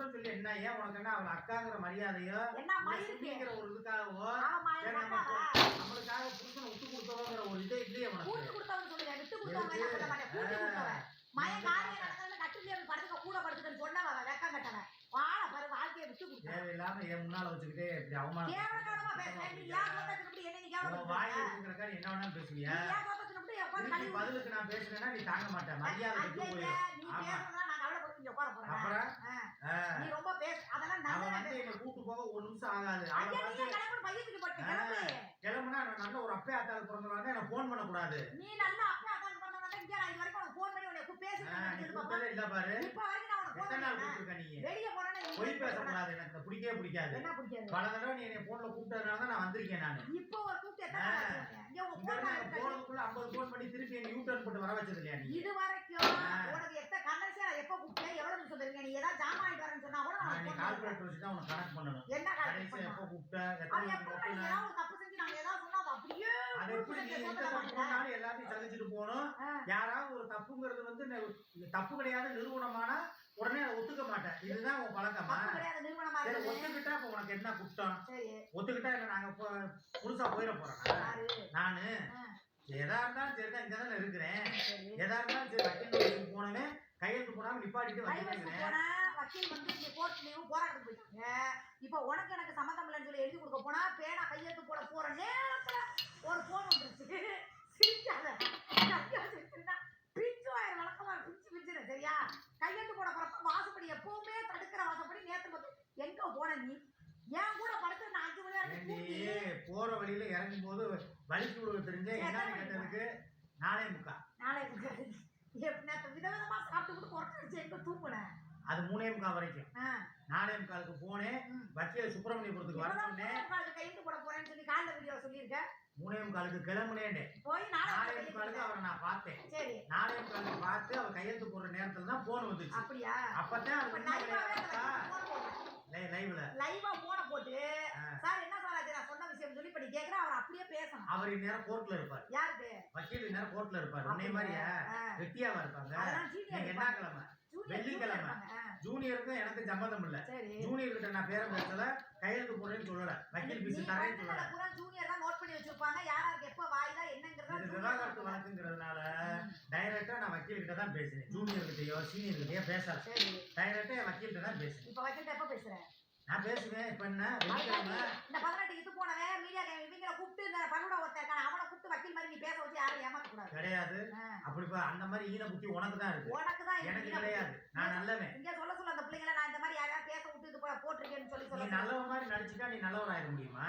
குற்றம் சொல்லி என்ன ஏன் உனக்கு என்ன அக்காங்கிற மரியாதையோ? என்ன மாதிரி இருக்கு சுமிங்கிற ஒரு இதுக்காகவோ? நம்மளுக்காக புருஷனை விட்டு கொடுத்தவங்கிற ஒரு இதே இல்லையே உனக்கு. கூட்டு கொடுத்தவங்க சொல்லுங்க. விட்டு கொடுத்தவங்க நடந்தது கட்டிலே படுத்துக்க கூட படுத்துக்கன்னு சொன்னவன் வெக்கம் கட்டவன். வாழ பாரு வாழ்க்கையை விட்டு கொடுத்தவன் தேவையில்லாம என் முன்னால வச்சுக்கிட்டே இப்படி அவமானம் கேவலக்காரமா பேசுறேன் நீ சொந்தத்துல இப்படி என்ன நீ வாய் என்ன வேணாலும் பேசுவியா? உட்கார்ந்து திருப்பி கழுவி பதிலுக்கு நான் பேசுனேன்னா நீ தாங்க மாட்டேன் மரியாதை விட்டு நீ. பேசுறதா நான் கவலைப்பட்டு இங்க உட்கார போறேன் அப்புறம் ஆ, ஆ, நீ ரொம்ப பேச அதெல்லாம் அவன் நல்லா வந்து எங்க கூட்டு போக ஒரு நிமிஷம் ஆகாது. கிளம்புனா நான் நல்ல ஒரு அப்பே ஆத்தாள் பிறந்தவங்க எனக்கு போன் பண்ணக்கூடாது. நீ நல்லா அப்பா அக்கான்னு பண்ணவங்க இங்க இது வரைக்கும் உனக்கு ஃபோன் பண்ணி உனக்கு பேசி இல்ல பாரு. இப்ப வரைக்கும் நான் உனக்கு ஃபோன் கூப்பிட்டுருக்க நீ? வெளிய போனா நீ பொய் பேசக்கூடாது எனக்கு. இந்த பிடிக்கவே பிடிக்காது. என்ன பிடிக்காது? பல தடவை நீ என்னை போன்ல கூப்பிட்டதுனால தான் நான் வந்திருக்கேன் நானு. இப்போ ஒரு கூப்பிட்டு எத்தனை? இங்க உங்க இங்க phone இருந்து நான் அங்க எடுத்து போனதுக்குள்ள ஐம்பது போன் பண்ணி திருப்பி என்ன யூ டர்ன் போட்டு வர வச்சது இல்லையா நீ? இது வரைக்கும். உனக்கு ஏதாவது சொன்னா அது அப்படியே அது எப்படி நீ எந்த தப்பு பண்ணாலும் எல்லாத்தையும் சகிச்சுட்டு போகணும். யாராவது ஒரு தப்புங்கிறது வந்து தப்பு கிடையாது நிறுவனமானா உடனே அதை ஒத்துக்க மாட்டேன். இதுதான் உன் பழக்கமா? சரி ஒத்துக்கிட்டா இப்ப உனக்கு என்ன குற்றம்? ஒத்துக்கிட்டா என்ன நாங்க இப்போ முழுசா போயிட போறோம். நானு. எதா இருந்தாலும் சரிதான் இங்க தானே இருக்கிறேன். எதா இருந்தாலும் சரி வக்கீல் போனவன் கையெழுத்து போடாம நிப்பாட்டிட்டு போனா வக்கீல் வந்து இங்க கோர்ட் லீவு போராட்டத்துக்கு போயிட்டாங்க. இப்போ உனக்கு எனக்கு சம்மந்தம் இல்லைன்னு சொல்லி எழுதி கொடுக்க போனா பேனா கையெழுத்து போட போற நேரத்துல ஒரு போன் வந்துருச்சு. சிரிக்காத. பிஞ்சு ஆயிரம் வழக்கமா பிஞ்சு பிஞ்சுரு சரியா? கையெழுத்து போட போறப்ப வாசப்படி எப்பவுமே தடுக்கிற வாசப்படி நேத்து பார்த்து எங்க போன நீ? என் கூட படுத்து நான் அஞ்சு மணி நேரம் போற வழியில இறங்கும் போது வலிக்கு விடுவது தெரிஞ்ச என்னன்னு கேட்டதுக்கு? நாளே முக்கா. நாளை நேற்று அது மூணே முக்கா வரைக்கும். நாளே முக்காலுக்கு போனேன். வக்கீல் சுப்பிரமணியபுரத்துக்கு வர சொன்னேன் கையெழுத்து போட போறேன்னு சொல்லி காலைல வீடியோ சொல்லியிருக்க? மூணே முக்காலுக்கு கிளம்புனேன் போய் கையெழுத்து முக்காலுக்கு அவரை நான் பார்த்தேன். சரி. நாளே முக்காலுக்கு பார்த்து அவர் கையெழுத்து போடுற நேரத்துல தான் போன் வந்துச்சு. அப்படியா? அப்பதான் அது லைவ்ல. லைவா போன போட்டு ஆ. சார் என்ன சார் ஆச்சு? நான் சொன்ன விஷயம் சொல்லி இப்ப நீ கேக்குற அவர் அப்படியே பேசணும். அவர் இந்நேரம் கோர்ட்ல இருப்பார். யாருக்கு? வக்கீல் இந்நேரம் கோர்ட்ல இருப்பார். உன்னை மாதிரியா. வெட்டியாவா இருப்பாங்க? என்ன. கிழமை? வெள்ளிக்கிழமை. ஜூனியருக்கும் எனக்கு சம்மந்தம் இல்ல. ஜூனியர் கிட்ட நான் பேரம் பேசல. கையெழுத்து போடுறேன்னு சொல்லல. வக்கீல் பீஸ் பண்ணதுல சொல்லல. junior தான் note பண்ணி வச்சிருப்பாங்க. யாராருக்கு எப்ப வாய்தா என்னங்கிறத விவாகரத்து தான் வழக்குங்கிறதுனால டைரக்டா நான் வக்கீல் கிட்ட தான் பேசினேன். ஜூனியர் கிட்டயோ சீனியர் கிட்டயோ பேசல. டைரக்டா என் வக்கீல் கிட்ட தான் பேசினேன். இப்ப வக்கீல்ட்ட எப்ப பேசுற? நான் பேசுவேன். இப்ப என்ன? வெள்ளிக்கிழமை. இந்த பதினெட்டு இது போனவன் மீடியா இவங்களை கூப்பிட்டு இந்த பருவடா ஒருத்தன் இருக்கான. அவனை கூப்பிட்டு வக்கீல் மாதிரி நீ பேச வச்சு யாரும் கிடையாது. அப்படி அந்த மாதிரி ஈன புத்தி உனக்கு தான் இருக்கு உனக்கு தான் எனக்கு கிடையாது. நான் நல்லவன். இங்க சொல்ல சொல்ல அந்த பிள்ளைங்களை நான் இந்த மாதிரி யாரையா பேச விட்டு இது போ- போட்டிருக்கேன்னு சொல்லி சொல்ல நல்லவன் மாதிரி நடிச்சுட்டா நீ நல்லவராயிட முடியுமா?